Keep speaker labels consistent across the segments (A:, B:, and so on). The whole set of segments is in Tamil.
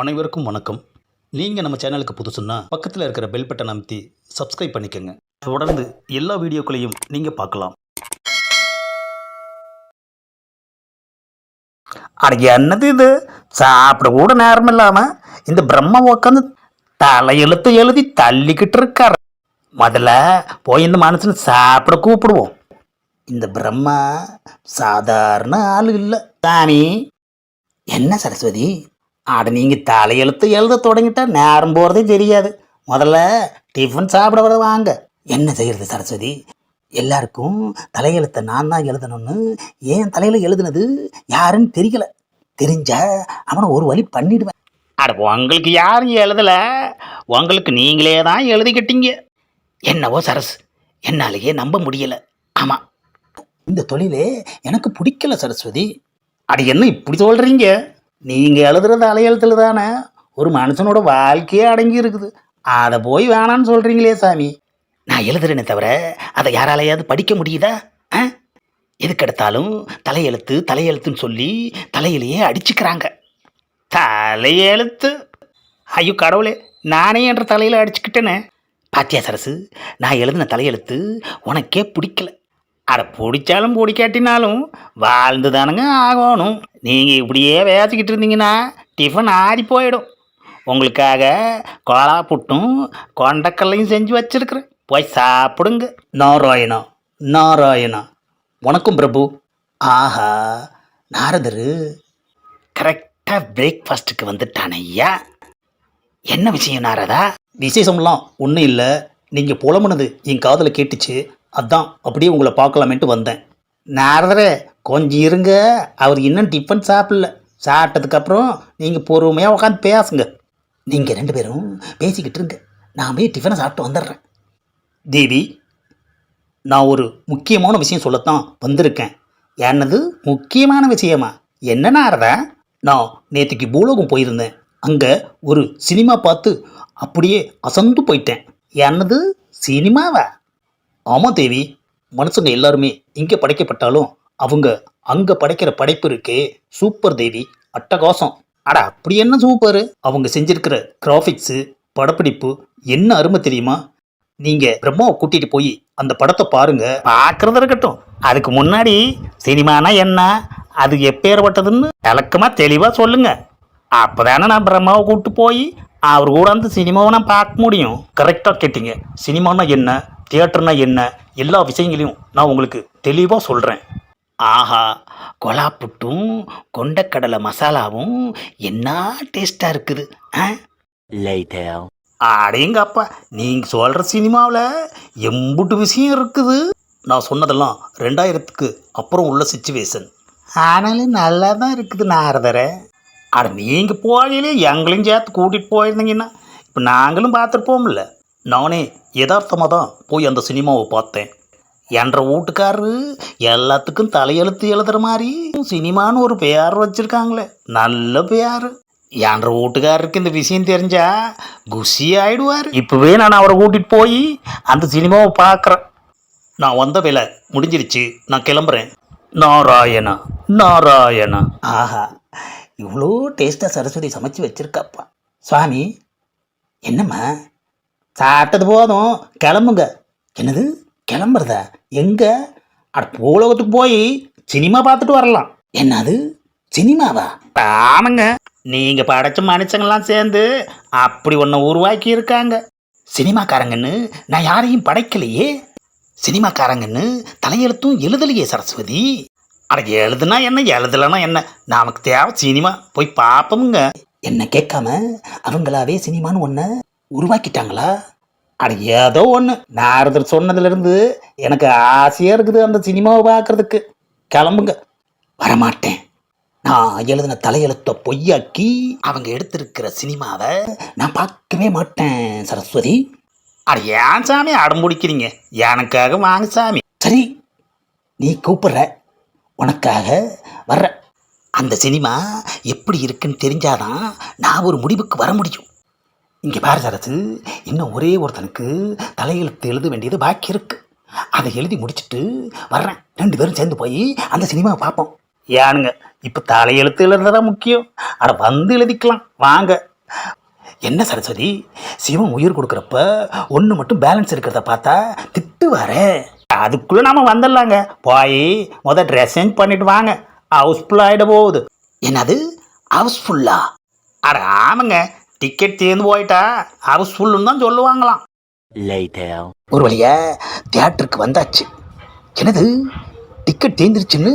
A: அனைவருக்கும் வணக்கம். நீங்கள் நம்ம சேனலுக்கு புதுசுன்னா பக்கத்தில் இருக்கிற பெல் பட்டன் அமைத்தி சப்ஸ்கிரைப் பண்ணிக்கோங்க. தொடர்ந்து எல்லா வீடியோக்களையும் நீங்கள் பார்க்கலாம்.
B: அட என்னது இது? சாப்பிட கூட நேரம் இல்லாம இந்த பிரம்மா உட்காந்து தலையெழுத்து எழுதி தள்ளிக்கிட்டு இருக்காரு. முதல்ல போய் இந்த மனுஷன் சாப்பிட கூப்பிடுவோம். இந்த பிரம்மா சாதாரண ஆள் இல்லை. சாமி. என்ன சரஸ்வதி? அட நீங்கள் தலையெழுத்து எழுத தொடங்கிட்டா நேரம் போகிறதே தெரியாது. முதல்ல டிஃபன் சாப்பிட வர வாங்க. என்ன செய்கிறது சரஸ்வதி? எல்லாருக்கும் தலையெழுத்தை நான் தான் எழுதணும்னு ஏன் தலையில் எழுதுனது யாருன்னு தெரியல. தெரிஞ்சா அவனை ஒரு வழி பண்ணிடுவேன். அட உங்களுக்கு யாரும் எழுதலை? உங்களுக்கு நீங்களே தான் எழுதிக்கிட்டீங்க. என்னவோ சரஸ் என்னாலேயே நம்ப முடியலை. ஆமாம் இந்த தொழிலே எனக்கு பிடிக்கல சரஸ்வதி. அட என்ன இப்படி சொல்கிறீங்க நீங்க எழுதுறது அலையெழுத்துல தானே? ஒரு மனுஷனோட வாழ்க்கையே அடங்கி இருக்குது. அதை போய் வேணான்னு சொல்றீங்களே சாமி. நான் எழுதுறேனே தவிர அதை யாராலையாவது படிக்க முடியுதா? ஆ? எதுக்கெடுத்தாலும் தலையெழுத்து தலையெழுத்துன்னு சொல்லி தலையிலேயே அடிச்சுக்கிறாங்க. தலையெழுத்து! ஐயோ கடவுளே நானே என்ற தலையில் அடிச்சுக்கிட்டேனே. பாத்தியா சரசு நான் எழுதின தலையெழுத்து உனக்கே பிடிக்கல. அட பிடிச்சாலும் பிடிக்காட்டினாலும் வாழ்ந்து தானுங்க ஆகணும். நீங்கள் இப்படியே வேசிக்கிட்டு இருந்தீங்கன்னா டிஃபன் ஆறி போயிடும். உங்களுக்காக கோலா புட்டும் கொண்டக்கல்லையும் செஞ்சு வச்சிருக்கிறேன். போய் சாப்பிடுங்க.
A: நாராயணா நாராயணா. வணக்கம் பிரபு.
B: ஆஹா நாரதரு. கரெக்டாக பிரேக்ஃபாஸ்ட்டுக்கு வந்துட்டானே ஐயா. என்ன விஷயம் நாரதா?
A: விசேஷம்லாம் ஒன்றும் இல்லை. நீங்கள் புலம்புனது என் காதில் கேட்டுச்சு. அதான் அப்படியே உங்களை பார்க்கலாமேன்ட்டு வந்தேன்.
B: நாரதரே கொஞ்சம் இருங்க. அவர் இன்னும் டிஃபன் சாப்பிடல. சாப்பிட்டதுக்கப்புறம் நீங்கள் பொறுமையாக உட்காந்து பேசுங்க. நீங்கள் ரெண்டு பேரும் பேசிக்கிட்டு இருங்க. நான் போய் டிஃபனை சாப்பிட்டு வந்துடுறேன்.
A: தேவி நான் ஒரு முக்கியமான விஷயம் சொல்லத்தான் வந்திருக்கேன்.
B: என்னது? முக்கியமான விஷயமா? என்ன நாரதா?
A: நான் நேற்றுக்கு பூலோகம் போயிருந்தேன். அங்கே ஒரு சினிமா பார்த்து அப்படியே அசந்து போயிட்டேன்.
B: என்னது? சினிமாவா?
A: ஆமாம் தேவி மனுஷங்க எல்லாருமே இங்கே படைக்கப்பட்டாலும் அவங்க அங்கே படைக்கிற படைப்பு இருக்கே சூப்பர் தேவி அட்டகாசம்.
B: அட அப்படி என்ன சூப்பர்?
A: அவங்க செஞ்சிருக்கிற கிராஃபிக்ஸு படப்பிடிப்பு என்ன அருமை தெரியுமா? நீங்கள் பிரம்மாவை கூட்டிகிட்டு போய் அந்த படத்தை பாருங்கள்
B: பார்க்குறது இருக்கட்டும். அதுக்கு முன்னாடி சினிமானா என்ன? அது எப்பேற்பட்டதுன்னு விளக்கமாக தெளிவாக சொல்லுங்கள் அப்போ தானே நான் பிரம்மாவை கூப்பிட்டு போய் அவர் கூட அந்த சினிமாவை நான் பார்க்க முடியும்.
A: கரெக்டாக கேட்டீங்க. சினிமானா என்ன? தியேட்டர்னா என்ன? எல்லா விஷயங்களையும் நான் உங்களுக்கு தெளிவாக சொல்கிறேன்
B: ஆஹா கொலா புட்டும் கொண்டக்கடலை மசாலாவும் என்ன டேஸ்ட்டாக இருக்குது ஆ? அடேங்கப்பா நீங்கள் சொல்கிற சினிமாவில் எம்புட்டு விஷயம் இருக்குது.
A: நான் சொன்னதெல்லாம் ரெண்டாயிரத்துக்கு அப்புறம் உள்ள சுச்சுவேஷன்
B: ஆனாலும் நல்லா தான் இருக்குது நாரதர. அட நீங்கள் போகையிலே எங்களையும் சேர்த்து கூட்டிகிட்டு போயிருந்தீங்கன்னா இப்போ நாங்களும் பார்த்துருப்போம்ல.
A: நானே யதார்த்தமாக தான் போய் அந்த சினிமாவை பார்த்தேன்.
B: என்ற வீட்டுக்காரரு எல்லாத்துக்கும் தலையெழுத்து எழுதுகிற மாதிரி சினிமான்னு ஒரு பேர் வச்சுருக்காங்களே நல்ல பேர் என்ற வீட்டுக்காரருக்கு இந்த விஷயம் தெரிஞ்சா குஷி ஆகிடுவார் இப்போவே நான் அவரை கூட்டிகிட்டு போய் அந்த சினிமாவை பார்க்குறேன்.
A: நான் வந்த வேலை முடிஞ்சிருச்சு நான் கிளம்புறேன். நாராயணா நாராயணா.
B: ஆஹா இவ்வளோ டேஸ்ட்டாக சரஸ்வதி சமைச்சு வச்சுருக்காப்பா. சுவாமி என்னம்மா? சாப்பிட்டது போதும். கிளம்புங்க. என்னது? கிளம்புறதா? எங்க? அட பூலோகத்துக்கு போய் சினிமா பார்த்துட்டு வரலாம். என்னது? சினிமாவா? ஆமாங்க. நீங்கள் படைச்ச மனுஷங்கள்லாம் சேர்ந்து அப்படி ஒன்று உருவாக்கி இருக்காங்க. சினிமாக்காரங்கன்னு நான் யாரையும் படைக்கலையே. சினிமாக்காரங்கன்னு தலையெழுத்தும் எழுதலையே சரஸ்வதி. அட எழுதுனா என்ன? எழுதலைன்னா என்ன? நமக்கு தேவை சினிமா. போய் பார்ப்போமுங்க என்ன கேட்காம? அவங்களாவே சினிமான்னு ஒன்று உருவாக்கிட்டாங்களா? அட ஏதோ ஒன்று நாரதர் சொன்னதுலேருந்து எனக்கு ஆசையாக இருக்குது அந்த சினிமாவை பார்க்கறதுக்கு. கிளம்புங்க. வரமாட்டேன். நான் எழுதின தலையெழுத்தை பொய்யாக்கி அவங்க எடுத்திருக்கிற சினிமாவை நான் பார்க்கவே மாட்டேன் சரஸ்வதி. அட ஏன் சாமி அடம் பிடிக்கிறீங்க? எனக்காக வாங்க சாமி. சரி நீ கூப்பிடுற. உனக்காக வர்ற அந்த சினிமா எப்படி இருக்குன்னு தெரிஞ்சாதான் நான் ஒரு முடிவுக்கு வர முடியும். இங்கே பாரு சரசு இன்னும் ஒரே ஒருத்தனுக்கு தலையெழுத்து எழுத வேண்டியது பாக்கி இருக்கு. அதை எழுதி முடிச்சுட்டு வர்றேன். ரெண்டு பேரும் சேர்ந்து போய் அந்த சினிமாவை பார்ப்போம். ஏனுங்க இப்போ தலையெழுத்து எழுதுறதா முக்கியம்? அட வந்து எழுதிக்கலாம். வாங்க. என்ன சரஸ்வதி சிவம் உயிர் கொடுக்குறப்ப ஒன்று மட்டும் பேலன்ஸ் இருக்கிறத பார்த்தா திட்டு வர. அதுக்குள்ளே நாம் வந்துடலாங்க. போய் முத ட்ரெஸ் சேஞ்ச் பண்ணிட்டு வாங்க. ஹவுஸ்ஃபுல்லாக ஆகிட போகுது. என்னது? ஹவுஸ்ஃபுல்லா அட ஆமாங்க. டிக்கெட் தீர்ந்து போயிட்டா ஹவுஸ்ஃபுல்லுன்னு தான் சொல்லுவாங்களாம். ஒரு வழியா தியேட்டருக்கு வந்தாச்சு. என்னது? டிக்கெட் தேர்ந்துருச்சுன்னு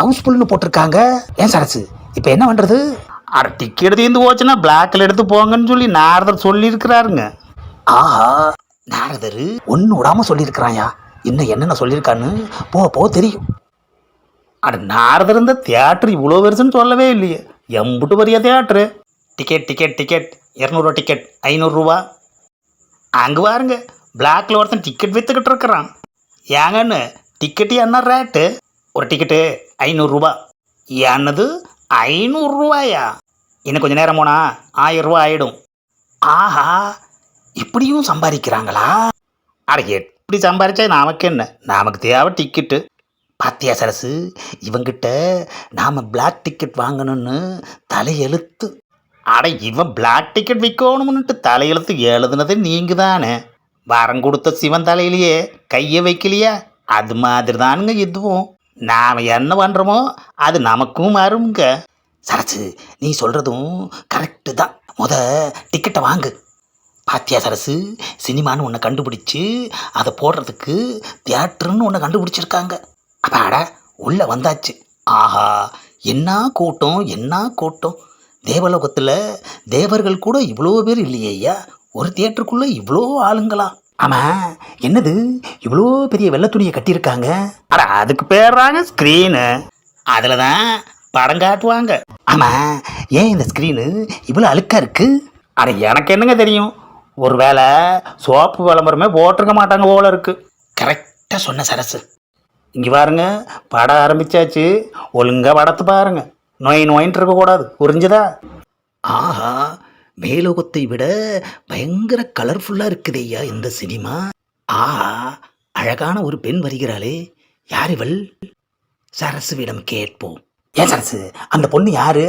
B: ஹவுஸ்ஃபுல்னு போட்டிருக்காங்க. ஏன் சரசு? இப்போ என்ன பண்ணுறது அட டிக்கெட் தீர்ந்து போச்சுன்னா பிளாக்கில் எடுத்து போங்கன்னு சொல்லி நாரதர் சொல்லியிருக்கிறாருங்க. ஆஹா நாரதர் ஒன்று விடாம சொல்லியிருக்கிறாயா? இன்னும் என்னென்ன சொல்லியிருக்கான்னு போக போக தெரியும். அட நாரதர் இந்த தியேட்டர் இவ்வளோ பெருசுன்னு சொல்லவே இல்லையே. எம்புட்டு பெரிய தியேட்டரு டிக்கெட் டிக்கெட் டிக்கெட் இரநூறுவா டிக்கெட் ஐநூறுரூவா அங்கே பாருங்க. பிளாக்ல ஒருத்தன் டிக்கெட் விற்றுக்கிட்டு இருக்கிறான். ஏங்கன்னு டிக்கெட்டு என்ன ரேட்டு ஒரு டிக்கெட்டு ஐநூறுரூவா என்னது? ஐநூறுரூவாயா இன்னும் கொஞ்சம் நேரம் போனால் ஆயிரரூவா ஆகிடும் ஆஹா இப்படியும் சம்பாதிக்கிறாங்களா? அட எப்படி சம்பாதிச்சா நமக்கு என்ன? நமக்கு தேவை டிக்கெட்டு பாத்தியா சரசு இவங்கிட்ட நாம் பிளாக் டிக்கெட் வாங்கணும்னு தலையெழுத்து. அட இவன் பிளாக் டிக்கெட் விற்கணும்னுட்டு தலையெழுத்து எழுதுனது நீங்கள் தானே வரம் கொடுத்த சிவன் தலையிலேயே கையை வைக்கலையா? அது மாதிரி தானுங்க இதுவும் நாம் என்ன பண்ணுறோமோ அது நமக்கும் வருங்க. சரசு நீ சொல்கிறதும் கரெக்டு தான். முத டிக்கெட்டை வாங்கு. பாத்தியா சரசு சினிமான்னு ஒன்று கண்டுபிடிச்சு அதை போடுறதுக்கு தியேட்டருன்னு ஒன்று கண்டுபிடிச்சிருக்காங்க. அப்பாடா உள்ளே வந்தாச்சு. ஆஹா என்ன கூட்டம் என்ன கூட்டம்? தேவலோகத்தில் தேவர்கள் கூட இவ்வளோ பேர் இல்லையே ஐயா. ஒரு தியேட்டருக்குள்ளே இவ்வளோ ஆளுங்களா? ஆமாம் என்னது? இவ்வளோ பெரிய வெள்ளை துணியை கட்டியிருக்காங்க? அட அதுக்கு பேர்றாங்க ஸ்க்ரீனு அதில் தான் படம் காட்டுவாங்க. ஆமாம் ஏன் இந்த ஸ்க்ரீனு இவ்வளோ அழுக்காக இருக்குது அட எனக்கு என்னங்க தெரியும்? ஒரு வேளை சோப்பு விளம்பரமே போட்டிருக்க மாட்டாங்க போல இருக்குது கரெக்டாக சொன்ன சரசு. இங்கே பாருங்க படம் ஆரம்பிச்சாச்சு. ஒழுங்காக படத்தை பாருங்கள் நோய் நோயின்னு இருக்கக்கூடாது. புரிஞ்சுதா? ஆஹா மேலோகத்தை விட பயங்கர கலர்ஃபுல்லாக இருக்குது ஐயா இந்த சினிமா. ஆஹா அழகான ஒரு பெண் வருகிறாளே. யார் இவள்? சரசுவிடம் கேட்போம். ஏன் சரசு அந்த பொண்ணு யாரு?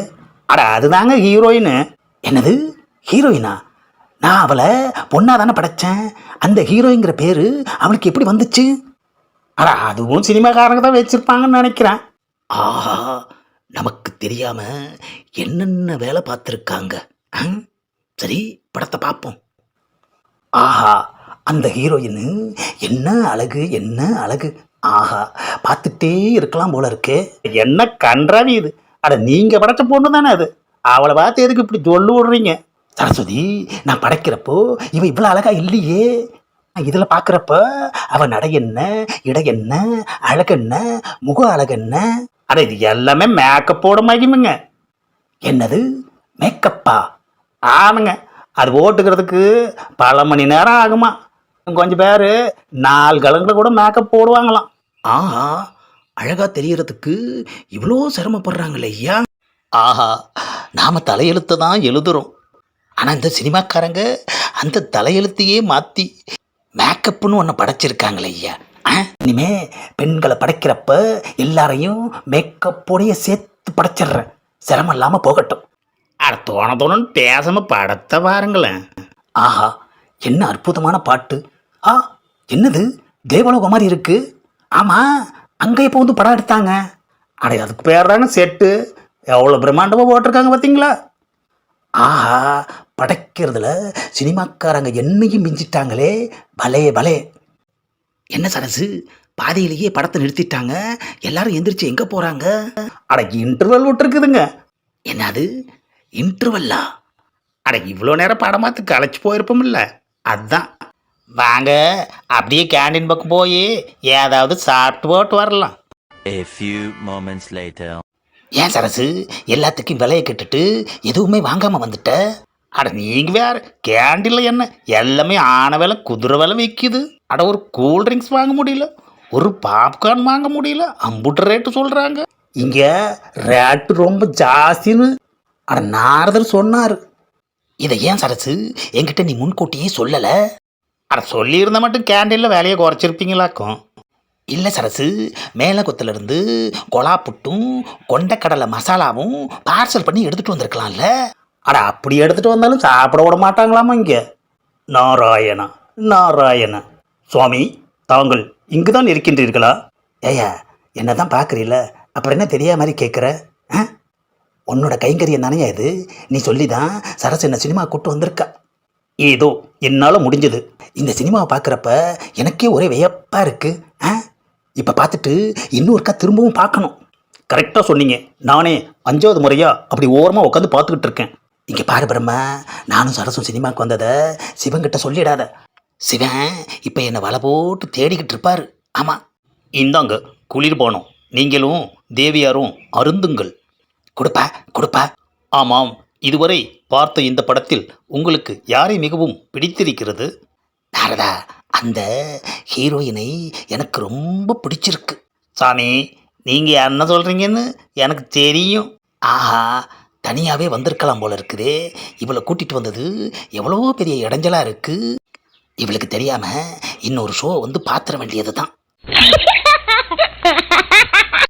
B: அட அதுதாங்க ஹீரோயின் என்னது? ஹீரோயினா? நான் அவளை பொண்ணாக தானே படைச்சேன். அந்த ஹீரோயிங்கிற பேர் அவளுக்கு எப்படி வந்துச்சு? அட அதுவும் சினிமாக்காரங்க தான் வச்சுருப்பாங்கன்னு நினைக்கிறேன். ஆஹா நமக்கு தெரியாம என்னென்ன வேலை பார்த்துருக்காங்க? சரி படத்தை பார்ப்போம். ஆஹா அந்த ஹீரோயின் என்ன அழகு என்ன அழகு. ஆஹா பார்த்துட்டே இருக்கலாம் போல இருக்கு. என்ன கன்றாவி இது. அட நீங்க படைச்ச பொண்ணு தானே அது. அவளை பார்த்து எதுக்கு இப்படி சொல்லு விடுறீங்க? சரஸ்வதி நான் படைக்கிறப்போ இவ இவ்வளோ அழகா இல்லையே. இதில் பார்க்குறப்ப அவன் நடை என்ன இடை என்ன அழகென்ன முக அழகென்ன அட இது எல்லாமே மேக்கப்போட மகிமுங்க. என்னது? மேக்கப்பா ஆமாங்க. அது ஓட்டுக்கிறதுக்கு பல மணி நேரம் ஆகுமா? கொஞ்சம் பேர் நாலு கலங்களில் கூட மேக்கப் போடுவாங்களாம். ஆஹா அழகா தெரியறதுக்கு இவ்வளோ சிரமப்படுறாங்களே ஐயா. ஆஹா நாம தலையெழுத்தை தான் எழுதுறோம். ஆனால் இந்த சினிமாக்காரங்க அந்த தலையெழுத்தையே மாற்றி மேக்கப்னு ஒன்று படைச்சிருக்காங்களே ஐயா. இனிமே பெண்களை படைக்கிறப்ப எல்லாரையும் மேக்கப்போடைய சேர்த்து படைச்சிடுறேன். சிரமம் இல்லாமல் போகட்டும். அட தோண தோணுன்னு பேசாம படத்தை பாருங்களேன். ஆஹா என்ன அற்புதமான பாட்டு. ஆ என்னது? தேவலோகம் மாதிரி இருக்கு. ஆமாம் அங்கே இப்போ வந்து படம் எடுத்தாங்க? அடே அதுக்கு பேர் தானே செட்டு. எவ்வளோ பிரம்மாண்டமாக போட்டிருக்காங்க பார்த்தீங்களா? ஆஹா படைக்கிறதுல சினிமாக்காரங்க என்னையும் மிஞ்சிட்டாங்களே. பலே பலே. என்ன சரசு? பாதியிலேயே படத்தை நிறுத்திட்டாங்க. எல்லாரும் எந்திரிச்சு எங்கே போகிறாங்க அட இன்டர்வல் விட்டுருக்குதுங்க. என்னது? இன்டர்வல்லா அட இவ்வளோ நேரம் படமாத்து களைச்சு போயிருப்போம்ல அதான். வாங்க அப்படியே கேண்டீன் பக்கம் போய் ஏதாவது சாப்பிட்டு போட்டு வரலாம்.
C: A few moments later.
B: ஏன் சரசு? எல்லாத்துக்கும் விலையை கட்டுட்டு எதுவுமே வாங்காம வந்துட்ட? அட நீங்க வேற கேண்டீன்ல என்ன? எல்லாமே ஆன விலை குதிரை விலை விற்கிது அட ஒரு கூல் ட்ரிங்க்ஸ் வாங்க முடியல. ஒரு பாப்கார்ன் வாங்க முடியல. அம்புட்டு ரேட்டு சொல்கிறாங்க இங்கே ரேட்டு ரொம்ப ஜாஸ்தின்னு. அட நாரதர் சொன்னார். இதை ஏன் சரசு? என்கிட்ட நீ முன்கூட்டியே சொல்லலை. அட சொல்லியிருந்தால் மட்டும் கேண்டீனில் வேலையை குறைச்சிருப்பீங்களாக்கும். இல்லை சரசு மேலகுத்திலிருந்து கொலா புட்டும் கொண்டக்கடலை மசாலாவும் பார்சல் பண்ணி எடுத்துகிட்டு வந்திருக்கலாம்ல.
A: அட அப்படி எடுத்துகிட்டு வந்தாலும் சாப்பிட விட மாட்டாங்களாமா இங்கே? நாராயணா நாராயணா. சுவாமி தாங்கள் இங்கு தான் இருக்கின்றீர்களா?
B: ஏயா என்ன தான் பார்க்குறீல்ல? அப்புறம் என்ன தெரியாத மாதிரி கேட்குற ஆ? உன்னோட கைங்கரியம் தானே இது? நீ சொல்லி தான் சரசு என்ன சினிமா கூட்டு வந்திருக்கா.
A: ஏதோ என்னால் முடிஞ்சது.
B: இந்த சினிமாவை பார்க்குறப்ப எனக்கே ஒரே வியப்பாக இருக்குது ஆ? இப்போ பார்த்துட்டு இன்னொருக்கா திரும்பவும் பார்க்கணும்.
A: கரெக்டாக சொன்னீங்க. நானே அஞ்சாவது முறையாக அப்படி ஓரமாக உட்காந்து பார்த்துக்கிட்டு இருக்கேன்.
B: இங்கே பாரு பிரம்மா நானும் சரசும் சினிமாவுக்கு வந்ததை சிவன்கிட்ட சொல்லிடாத. சிவன் இப்போ என்னை வலை போட்டு தேடிக்கிட்டு இருப்பார். ஆமாம்
A: இந்தாங்க குளிர்பானம் நீங்களும் தேவியாரும் அருந்துங்கள்.
B: கொடுப்பா கொடுப்பா.
A: ஆமாம் இதுவரை பார்த்த இந்த படத்தில் உங்களுக்கு யாரை மிகவும் பிடித்திருக்கிறது?
B: நாரதா அந்த ஹீரோயினை எனக்கு ரொம்ப பிடிச்சிருக்கு.
A: சாமி நீங்கள் என்ன சொல்கிறீங்கன்னு எனக்கு தெரியும்.
B: ஆஹா தனியாகவே வந்திருக்கலாம் போல இருக்குதே. இவளை கூட்டிகிட்டு வந்தது எவ்வளோ பெரிய இடைஞ்சலாக இருக்குது இவளுக்கு தெரியாம இன்னொரு ஷோ வந்து பாத்திர வேண்டியது தான்